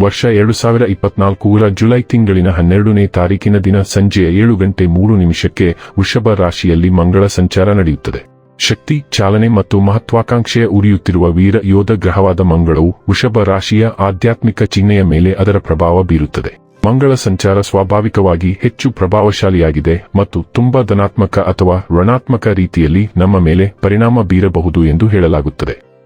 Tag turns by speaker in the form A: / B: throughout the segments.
A: ವರ್ಷ ಎರಡು ಸಾವಿರ ಇಪ್ಪತ್ನಾಲ್ಕೂರ ಜುಲೈ ತಿಂಗಳಿನ ಹನ್ನೆರಡನೇ ತಾರೀಕಿನ ದಿನ ಸಂಜೆ ಏಳು ಗಂಟೆ ಮೂರು ನಿಮಿಷಕ್ಕೆ ವೃಷಭ ರಾಶಿಯಲ್ಲಿ ಮಂಗಳ ಸಂಚಾರ ನಡೆಯುತ್ತದೆ. ಶಕ್ತಿ, ಚಾಲನೆ ಮತ್ತು ಮಹತ್ವಾಕಾಂಕ್ಷೆಯ ಉರಿಯುತ್ತಿರುವ ವೀರ ಯೋಧ ಗ್ರಹವಾದ ಮಂಗಳವು ವೃಷಭ ರಾಶಿಯ ಆಧ್ಯಾತ್ಮಿಕ ಚಿಹ್ನೆಯ ಮೇಲೆ ಅದರ ಪ್ರಭಾವ ಬೀರುತ್ತದೆ. ಮಂಗಳ ಸಂಚಾರ ಸ್ವಾಭಾವಿಕವಾಗಿ ಹೆಚ್ಚು ಪ್ರಭಾವಶಾಲಿಯಾಗಿದೆ ಮತ್ತು ತುಂಬಾ ಧನಾತ್ಮಕ ಅಥವಾ ಋಣಾತ್ಮಕ ರೀತಿಯಲ್ಲಿ ನಮ್ಮ ಮೇಲೆ ಪರಿಣಾಮ ಬೀರಬಹುದು ಎಂದು ಹೇಳಲಾಗುತ್ತದೆ.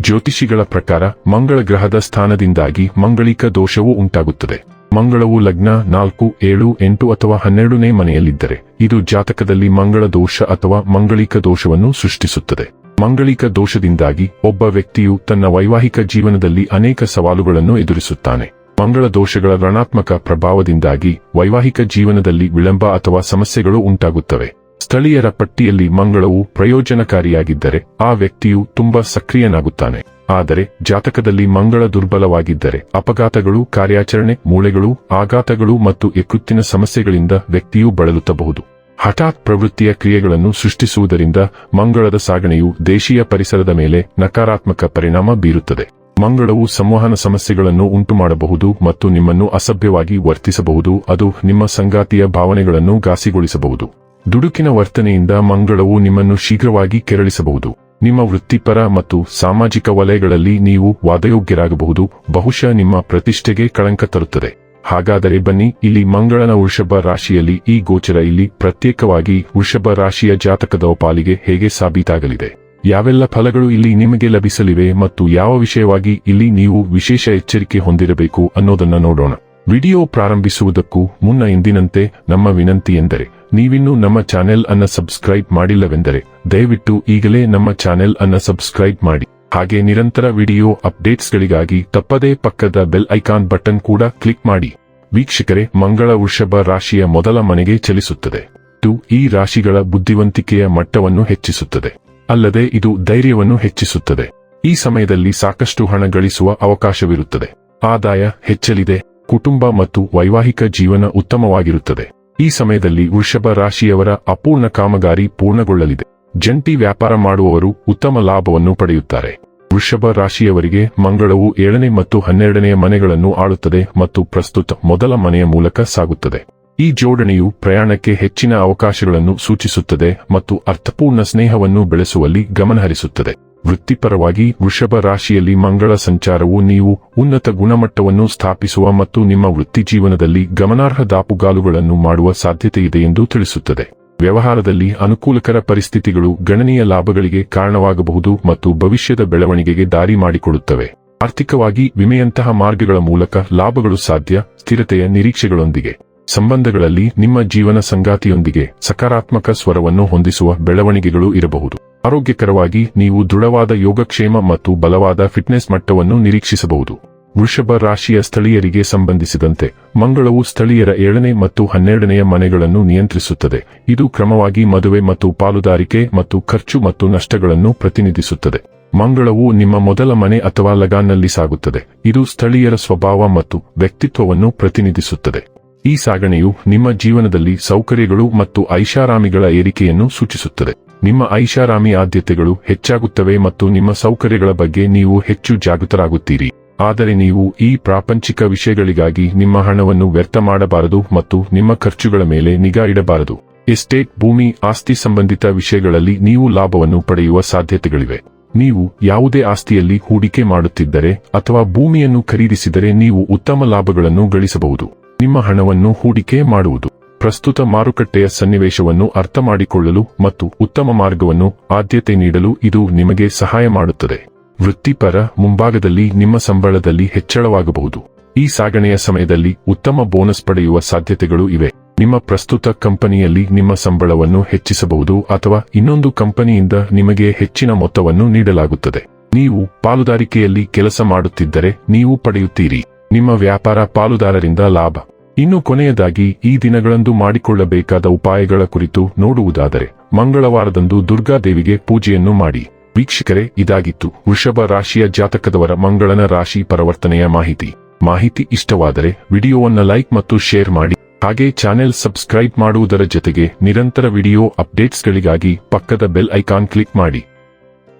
A: ಜ್ಯೋತಿಷಿಗಳ ಪ್ರಕಾರ ಮಂಗಳ ಗ್ರಹದ ಸ್ಥಾನದಿಂದಾಗಿ ಮಂಗಳಿಕ ದೋಷವು ಉಂಟಾಗುತ್ತದೆ. ಮಂಗಳವು ಲಗ್ನ ನಾಲ್ಕು, ಏಳು, ಎಂಟು ಅಥವಾ ಹನ್ನೆರಡನೇ ಮನೆಯಲ್ಲಿದ್ದರೆ, ಇದು ಜಾತಕದಲ್ಲಿ ಮಂಗಳ ದೋಷ ಅಥವಾ ಮಂಗಳಿಕ ದೋಷವನ್ನು ಸೃಷ್ಟಿಸುತ್ತದೆ. ಮಂಗಳಿಕ ದೋಷದಿಂದಾಗಿ ಒಬ್ಬ ವ್ಯಕ್ತಿಯು ತನ್ನ ವೈವಾಹಿಕ ಜೀವನದಲ್ಲಿ ಅನೇಕ ಸವಾಲುಗಳನ್ನು ಎದುರಿಸುತ್ತಾನೆ. ಮಂಗಳ ದೋಷಗಳ ಋಣಾತ್ಮಕ ಪ್ರಭಾವದಿಂದಾಗಿ ವೈವಾಹಿಕ ಜೀವನದಲ್ಲಿ ವಿಳಂಬ ಅಥವಾ ಸಮಸ್ಯೆಗಳು ಉಂಟಾಗುತ್ತವೆ. ಸ್ಥಳೀಯರ ಪಟ್ಟಿಯಲ್ಲಿ ಮಂಗಳವು ಪ್ರಯೋಜನಕಾರಿಯಾಗಿದ್ದರೆ ಆ ವ್ಯಕ್ತಿಯು ತುಂಬಾ ಸಕ್ರಿಯನಾಗುತ್ತಾನೆ. ಆದರೆ ಜಾತಕದಲ್ಲಿ ಮಂಗಳ ದುರ್ಬಲವಾಗಿದ್ದರೆ ಅಪಘಾತಗಳು, ಕಾರ್ಯಾಚರಣೆ, ಮೂಳೆಗಳು, ಆಘಾತಗಳು ಮತ್ತು ಎಕುತ್ತಿನ ಸಮಸ್ಯೆಗಳಿಂದ ವ್ಯಕ್ತಿಯು ಬಳಲುತ್ತಬಹುದು. ಹಠಾತ್ ಪ್ರವೃತ್ತಿಯ ಕ್ರಿಯೆಗಳನ್ನು ಸೃಷ್ಟಿಸುವುದರಿಂದ ಮಂಗಳದ ಸಾಗಣೆಯು ದೇಶೀಯ ಪರಿಸರದ ಮೇಲೆ ನಕಾರಾತ್ಮಕ ಪರಿಣಾಮ ಬೀರುತ್ತದೆ. ಮಂಗಳವು ಸಂವಹನ ಸಮಸ್ಯೆಗಳನ್ನು ಉಂಟುಮಾಡಬಹುದು ಮತ್ತು ನಿಮ್ಮನ್ನು ಅಸಭ್ಯವಾಗಿ ವರ್ತಿಸಬಹುದು, ಅದು ನಿಮ್ಮ ಸಂಗಾತಿಯ ಭಾವನೆಗಳನ್ನು ಘಾಸಿಗೊಳಿಸಬಹುದು. ದುಡುಕಿನ ವರ್ತನೆಯಿಂದ ಮಂಗಳವು ನಿಮ್ಮನ್ನು ಶೀಘ್ರವಾಗಿ ಕೆರಳಿಸಬಹುದು. ನಿಮ್ಮ ವೃತ್ತಿಪರ ಮತ್ತು ಸಾಮಾಜಿಕ ವಲಯಗಳಲ್ಲಿ ನೀವು ವಾದಯೋಗ್ಯರಾಗಬಹುದು, ಬಹುಶಃ ನಿಮ್ಮ ಪ್ರತಿಷ್ಠೆಗೆ ಕಳಂಕ ತರುತ್ತದೆ. ಹಾಗಾದರೆ ಬನ್ನಿ, ಇಲ್ಲಿ ಮಂಗಳನ ವೃಷಭ ರಾಶಿಯಲ್ಲಿ ಈ ಗೋಚರ ಇಲ್ಲಿ ಪ್ರತ್ಯೇಕವಾಗಿ ವೃಷಭ ರಾಶಿಯ ಜಾತಕದ ಪಾಲಿಗೆ ಹೇಗೆ ಸಾಬೀತಾಗಲಿದೆ? ಯಾವೆಲ್ಲ ಫಲಗಳು ಇಲ್ಲಿ ನಿಮಗೆ ಲಭಿಸಲಿವೆ ಮತ್ತು ಯಾವ ವಿಷಯವಾಗಿ ಇಲ್ಲಿ ನೀವು ವಿಶೇಷ ಎಚ್ಚರಿಕೆ ಹೊಂದಿರಬೇಕು ಅನ್ನೋದನ್ನ ನೋಡೋಣ. ವಿಡಿಯೋ ಪ್ರಾರಂಭಿಸುವುದಕ್ಕೂ ಮುನ್ನ ಎಂದಿನಂತೆ ನಮ್ಮ ವಿನಂತಿ ಎಂದರೆ ನೀವಿನ್ನೂ ನಮ್ಮ ಚಾನೆಲ್ ಅನ್ನ ಸಬ್ಸ್ಕ್ರೈಬ್ ಮಾಡಿಲ್ಲವೆಂದರೆ ದಯವಿಟ್ಟು ಈಗಲೇ ನಮ್ಮ ಚಾನೆಲ್ ಅನ್ನ ಸಬ್ಸ್ಕ್ರೈಬ್ ಮಾಡಿ. ಹಾಗೆ ನಿರಂತರ ವಿಡಿಯೋ ಅಪ್ಡೇಟ್ಸ್ಗಳಿಗಾಗಿ ತಪ್ಪದೇ ಪಕ್ಕದ ಬೆಲ್ ಐಕಾನ್ ಬಟನ್ ಕೂಡ ಕ್ಲಿಕ್ ಮಾಡಿ. ವೀಕ್ಷಕರೇ, ಮಂಗಳ ವೃಷಭ ರಾಶಿಯ ಮೊದಲ ಮನೆಗೆ ಚಲಿಸುತ್ತದೆ. ಇದು ಈ ರಾಶಿಗಳ ಬುದ್ಧಿವಂತಿಕೆಯ ಮಟ್ಟವನ್ನು ಹೆಚ್ಚಿಸುತ್ತದೆ. ಅಲ್ಲದೆ ಇದು ಧೈರ್ಯವನ್ನು ಹೆಚ್ಚಿಸುತ್ತದೆ. ಈ ಸಮಯದಲ್ಲಿ ಸಾಕಷ್ಟು ಹಣ ಗಳಿಸುವ ಅವಕಾಶವಿರುತ್ತದೆ. ಆದಾಯ ಹೆಚ್ಚಲಿದೆ. ಕುಟುಂಬ ಮತ್ತು ವೈವಾಹಿಕ ಜೀವನ ಉತ್ತಮವಾಗಿರುತ್ತದೆ. ಈ ಸಮಯದಲ್ಲಿ ವೃಷಭ ರಾಶಿಯವರ ಅಪೂರ್ಣ ಕಾಮಗಾರಿ ಪೂರ್ಣಗೊಳ್ಳಲಿದೆ. ಜಂಟಿ ವ್ಯಾಪಾರ ಮಾಡುವವರು ಉತ್ತಮ ಲಾಭವನ್ನು ಪಡೆಯುತ್ತಾರೆ. ವೃಷಭ ರಾಶಿಯವರಿಗೆ ಮಂಗಳವು ಏಳನೇ ಮತ್ತು ಹನ್ನೆರಡನೆಯ ಮನೆಗಳನ್ನು ಆಳುತ್ತದೆ ಮತ್ತು ಪ್ರಸ್ತುತ ಮೊದಲ ಮನೆಯ ಮೂಲಕ ಸಾಗುತ್ತದೆ. ಈ ಜೋಡಣೆಯು ಪ್ರಯಾಣಕ್ಕೆ ಹೆಚ್ಚಿನ ಅವಕಾಶಗಳನ್ನು ಸೂಚಿಸುತ್ತದೆ ಮತ್ತು ಅರ್ಥಪೂರ್ಣ ಸ್ನೇಹವನ್ನು ಬೆಳೆಸುವಲ್ಲಿ ಗಮನಹರಿಸುತ್ತದೆ. ವೃತ್ತಿಪರವಾಗಿ ವೃಷಭ ರಾಶಿಯಲ್ಲಿ ಮಂಗಳ ಸಂಚಾರವು ನೀವು ಉನ್ನತ ಗುಣಮಟ್ಟವನ್ನು ಸ್ಥಾಪಿಸುವ ಮತ್ತು ನಿಮ್ಮ ವೃತ್ತಿ ಜೀವನದಲ್ಲಿ ಗಮನಾರ್ಹ ದಾಪುಗಾಲುಗಳನ್ನು ಮಾಡುವ ಸಾಧ್ಯತೆ ಇದೆ ಎಂದು ತಿಳಿಸುತ್ತದೆ. ವ್ಯವಹಾರದಲ್ಲಿ ಅನುಕೂಲಕರ ಪರಿಸ್ಥಿತಿಗಳು ಗಣನೀಯ ಲಾಭಗಳಿಗೆ ಕಾರಣವಾಗಬಹುದು ಮತ್ತು ಭವಿಷ್ಯದ ಬೆಳವಣಿಗೆಗೆ ದಾರಿ ಮಾಡಿಕೊಡುತ್ತವೆ. ಆರ್ಥಿಕವಾಗಿ ವಿಮೆಯಂತಹ ಮಾರ್ಗಗಳ ಮೂಲಕ ಲಾಭಗಳು ಸಾಧ್ಯ, ಸ್ಥಿರತೆಯ ನಿರೀಕ್ಷೆಗಳೊಂದಿಗೆ. ಸಂಬಂಧಗಳಲ್ಲಿ ನಿಮ್ಮ ಜೀವನ ಸಂಗಾತಿಯೊಂದಿಗೆ ಸಕಾರಾತ್ಮಕ ಸ್ವರವನ್ನು ಹೊಂದಿಸುವ ಬೆಳವಣಿಗೆಗಳು ಇರಬಹುದು. ಆರೋಗ್ಯಕರವಾಗಿ ನೀವು ದೃಢವಾದ ಯೋಗಕ್ಷೇಮ ಮತ್ತು ಬಲವಾದ ಫಿಟ್ನೆಸ್ ಮಟ್ಟವನ್ನು ನಿರೀಕ್ಷಿಸಬಹುದು. ವೃಷಭ ರಾಶಿಯ ಸ್ಥಳೀಯರಿಗೆ ಸಂಬಂಧಿಸಿದಂತೆ ಮಂಗಳವು ಸ್ಥಳೀಯರ ಏಳನೇ ಮತ್ತು ಹನ್ನೆರಡನೆಯ ಮನೆಗಳನ್ನು ನಿಯಂತ್ರಿಸುತ್ತದೆ. ಇದು ಕ್ರಮವಾಗಿ ಮದುವೆ ಮತ್ತು ಪಾಲುದಾರಿಕೆ ಮತ್ತು ಖರ್ಚು ಮತ್ತು ನಷ್ಟಗಳನ್ನು ಪ್ರತಿನಿಧಿಸುತ್ತದೆ. ಮಂಗಳವು ನಿಮ್ಮ ಮೊದಲ ಮನೆ ಅಥವಾ ಲಗಾನ್ನಲ್ಲಿ ಸಾಗುತ್ತದೆ. ಇದು ಸ್ಥಳೀಯರ ಸ್ವಭಾವ ಮತ್ತು ವ್ಯಕ್ತಿತ್ವವನ್ನು ಪ್ರತಿನಿಧಿಸುತ್ತದೆ. ಈ ಸಾಗಣೆಯು ನಿಮ್ಮ ಜೀವನದಲ್ಲಿ ಸೌಕರ್ಯಗಳು ಮತ್ತು ಐಷಾರಾಮಿಗಳ ಏರಿಕೆಯನ್ನು ಸೂಚಿಸುತ್ತದೆ. ನಿಮ್ಮ ಐಷಾರಾಮಿ ಆದ್ಯತೆಗಳು ಹೆಚ್ಚಾಗುತ್ತವೆ ಮತ್ತು ನಿಮ್ಮ ಸೌಕರ್ಯಗಳ ಬಗ್ಗೆ ನೀವು ಹೆಚ್ಚು ಜಾಗೃತರಾಗುತ್ತೀರಿ. ಆದರೆ ನೀವು ಈ ಪ್ರಾಪಂಚಿಕ ವಿಷಯಗಳಿಗಾಗಿ ನಿಮ್ಮ ಹಣವನ್ನು ವ್ಯರ್ಥ ಮಾಡಬಾರದು ಮತ್ತು ನಿಮ್ಮ ಖರ್ಚುಗಳ ಮೇಲೆ ನಿಗಾ ಇಡಬಾರದು. ಎಸ್ಟೇಟ್, ಭೂಮಿ, ಆಸ್ತಿ ಸಂಬಂಧಿತ ವಿಷಯಗಳಲ್ಲಿ ನೀವು ಲಾಭವನ್ನು ಪಡೆಯುವ ಸಾಧ್ಯತೆಗಳಿವೆ. ನೀವು ಯಾವುದೇ ಆಸ್ತಿಯಲ್ಲಿ ಹೂಡಿಕೆ ಮಾಡುತ್ತಿದ್ದರೆ ಅಥವಾ ಭೂಮಿಯನ್ನು ಖರೀದಿಸಿದರೆ ನೀವು ಉತ್ತಮ ಲಾಭಗಳನ್ನು ಗಳಿಸಬಹುದು. ನಿಮ್ಮ ಹಣವನ್ನು ಹೂಡಿಕೆ ಮಾಡುವುದು. ಪ್ರಸ್ತುತ ಮಾರುಕಟ್ಟೆಯ ಸನ್ನಿವೇಶವನ್ನು ಅರ್ಥಮಾಡಿಕೊಳ್ಳಲು ಮತ್ತು ಉತ್ತಮ ಮಾರ್ಗವನ್ನು ಆದ್ಯತೆ ನೀಡಲು ಇದು ನಿಮಗೆ ಸಹಾಯ ಮಾಡುತ್ತದೆ. ವೃತ್ತಿಪರ ಮುಂಭಾಗದಲ್ಲಿ ನಿಮ್ಮ ಸಂಬಳದಲ್ಲಿ ಹೆಚ್ಚಳವಾಗಬಹುದು. ಈ ಸಾಗಣೆಯ ಸಮಯದಲ್ಲಿ ಉತ್ತಮ ಬೋನಸ್ ಪಡೆಯುವ ಸಾಧ್ಯತೆಗಳು ಇವೆ. ನಿಮ್ಮ ಪ್ರಸ್ತುತ ಕಂಪನಿಯಲ್ಲಿ ನಿಮ್ಮ ಸಂಬಳವನ್ನು ಹೆಚ್ಚಿಸಬಹುದು ಅಥವಾ ಇನ್ನೊಂದು ಕಂಪನಿಯಿಂದ ನಿಮಗೆ ಹೆಚ್ಚಿನ ಮೊತ್ತವನ್ನು ನೀಡಲಾಗುತ್ತದೆ. ನೀವು ಪಾಲುದಾರಿಕೆಯಲ್ಲಿ ಕೆಲಸ ಮಾಡುತ್ತಿದ್ದರೆ ನೀವು ಪಡೆಯುತ್ತೀರಿ. ನಿಮ್ಮ ವ್ಯಾಪಾರ ಪಾಲುದಾರರಿಂದ ಲಾಭ. ಇನ್ನು ಕೊನೆಯದಾಗಿ ಈ ದಿನಗಳಂದು ಮಾಡಿಕೊಳ್ಳಬೇಕಾದ ಉಪಾಯಗಳ ಕುರಿತು ನೋಡುವುದಾದರೆ, ಮಂಗಳವಾರದಂದು ದುರ್ಗಾದೇವಿಗೆ ಪೂಜೆಯನ್ನು ಮಾಡಿ. ವೀಕ್ಷಕರೇ, ಇದಾಗಿತ್ತು. ವೃಷಭ ರಾಶಿಯ ಜಾತಕದವರ ಮಂಗಳನ ರಾಶಿ ಪರಿವರ್ತನೆಯ ಮಾಹಿತಿ. ಮಾಹಿತಿ ಇಷ್ಟವಾದರೆ ವಿಡಿಯೋವನ್ನ ಲೈಕ್ ಮತ್ತು ಶೇರ್ ಮಾಡಿ. ಹಾಗೆ ಚಾನೆಲ್ ಸಬ್ಸ್ಕ್ರೈಬ್ ಮಾಡುವುದರ ಜೊತೆಗೆ ನಿರಂತರ ವಿಡಿಯೋ ಅಪ್ಡೇಟ್ಸ್ಗಳಿಗಾಗಿ ಪಕ್ಕದ ಬೆಲ್ ಐಕಾನ್ ಕ್ಲಿಕ್ ಮಾಡಿ.